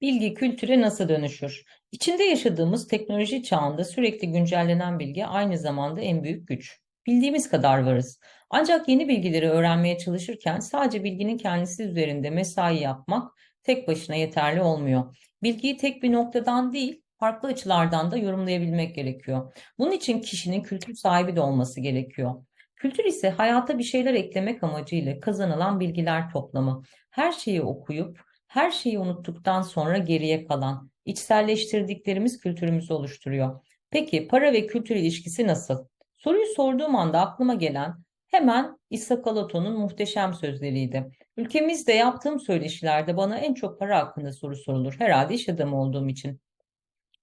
Bilgi kültüre nasıl dönüşür? İçinde yaşadığımız teknoloji çağında sürekli güncellenen bilgi aynı zamanda en büyük güç. Bildiğimiz kadar varız. Ancak yeni bilgileri öğrenmeye çalışırken sadece bilginin kendisi üzerinde mesai yapmak tek başına yeterli olmuyor. Bilgiyi tek bir noktadan değil, farklı açılardan da yorumlayabilmek gerekiyor. Bunun için kişinin kültür sahibi de olması gerekiyor. Kültür ise hayata bir şeyler eklemek amacıyla kazanılan bilgiler toplamı. Her şeyi okuyup her şeyi unuttuktan sonra geriye kalan, içselleştirdiklerimiz kültürümüzü oluşturuyor. Peki para ve kültür ilişkisi nasıl? Soruyu sorduğum anda aklıma gelen hemen İshak Alaton'un muhteşem sözleriydi. Ülkemizde yaptığım söyleşilerde bana en çok para hakkında soru sorulur. Herhalde iş adamı olduğum için.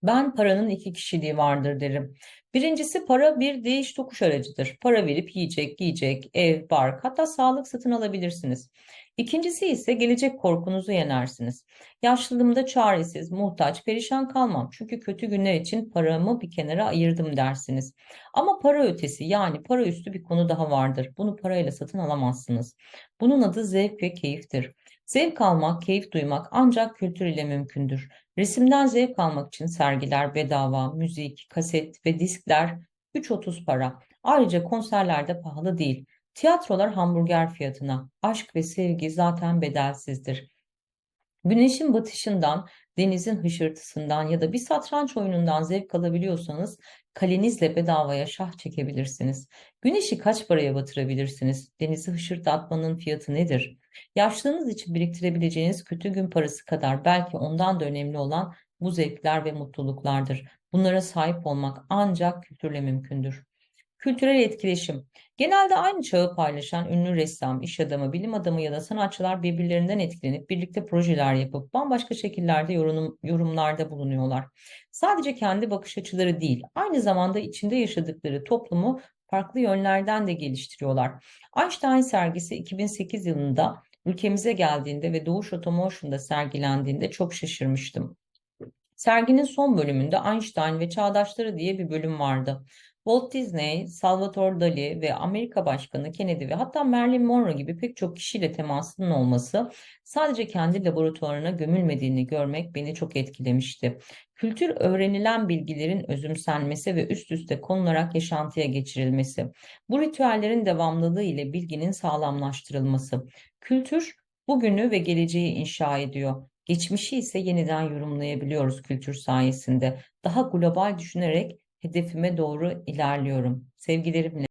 Ben paranın iki kişiliği vardır derim. Birincisi para bir değiş tokuş aracıdır. Para verip yiyecek, giyecek, ev, bark hatta sağlık satın alabilirsiniz. İkincisi ise gelecek korkunuzu yenersiniz. Yaşlılığımda çaresiz, muhtaç, perişan kalmam. Çünkü kötü günler için paramı bir kenara ayırdım dersiniz. Ama para ötesi yani para üstü bir konu daha vardır. Bunu parayla satın alamazsınız. Bunun adı zevk ve keyiftir. Zevk almak, keyif duymak ancak kültür ile mümkündür. Resimden zevk almak için sergiler bedava, müzik, kaset ve diskler 3.30 para. Ayrıca konserler de pahalı değil. Tiyatrolar hamburger fiyatına. Aşk ve sevgi zaten bedelsizdir. Güneşin batışından, denizin hışırtısından ya da bir satranç oyunundan zevk alabiliyorsanız kalenizle bedavaya şah çekebilirsiniz. Güneşi kaç paraya batırabilirsiniz? Denizi hışırdatmanın fiyatı nedir? Yaşlılığınız için biriktirebileceğiniz kötü gün parası kadar belki ondan da önemli olan bu zevkler ve mutluluklardır. Bunlara sahip olmak ancak kültürle mümkündür. Kültürel etkileşim. Genelde aynı çağı paylaşan ünlü ressam, iş adamı, bilim adamı ya da sanatçılar birbirlerinden etkilenip birlikte projeler yapıp bambaşka şekillerde yorum, yorumlarda bulunuyorlar. Sadece kendi bakış açıları değil, aynı zamanda içinde yaşadıkları toplumu farklı yönlerden de geliştiriyorlar. Einstein sergisi 2008 yılında ülkemize geldiğinde ve Doğuş Otomotion'da sergilendiğinde çok şaşırmıştım. Serginin son bölümünde Einstein ve Çağdaşları diye bir bölüm vardı. Walt Disney, Salvador Dali ve Amerika Başkanı Kennedy ve hatta Marilyn Monroe gibi pek çok kişiyle temasının olması sadece kendi laboratuvarına gömülmediğini görmek beni çok etkilemişti. Kültür öğrenilen bilgilerin özümsenmesi ve üst üste konularak yaşantıya geçirilmesi. Bu ritüellerin devamlılığı ile bilginin sağlamlaştırılması. Kültür bugünü ve geleceği inşa ediyor. Geçmişi ise yeniden yorumlayabiliyoruz kültür sayesinde. Daha global düşünerek hedefime doğru ilerliyorum. Sevgilerimle.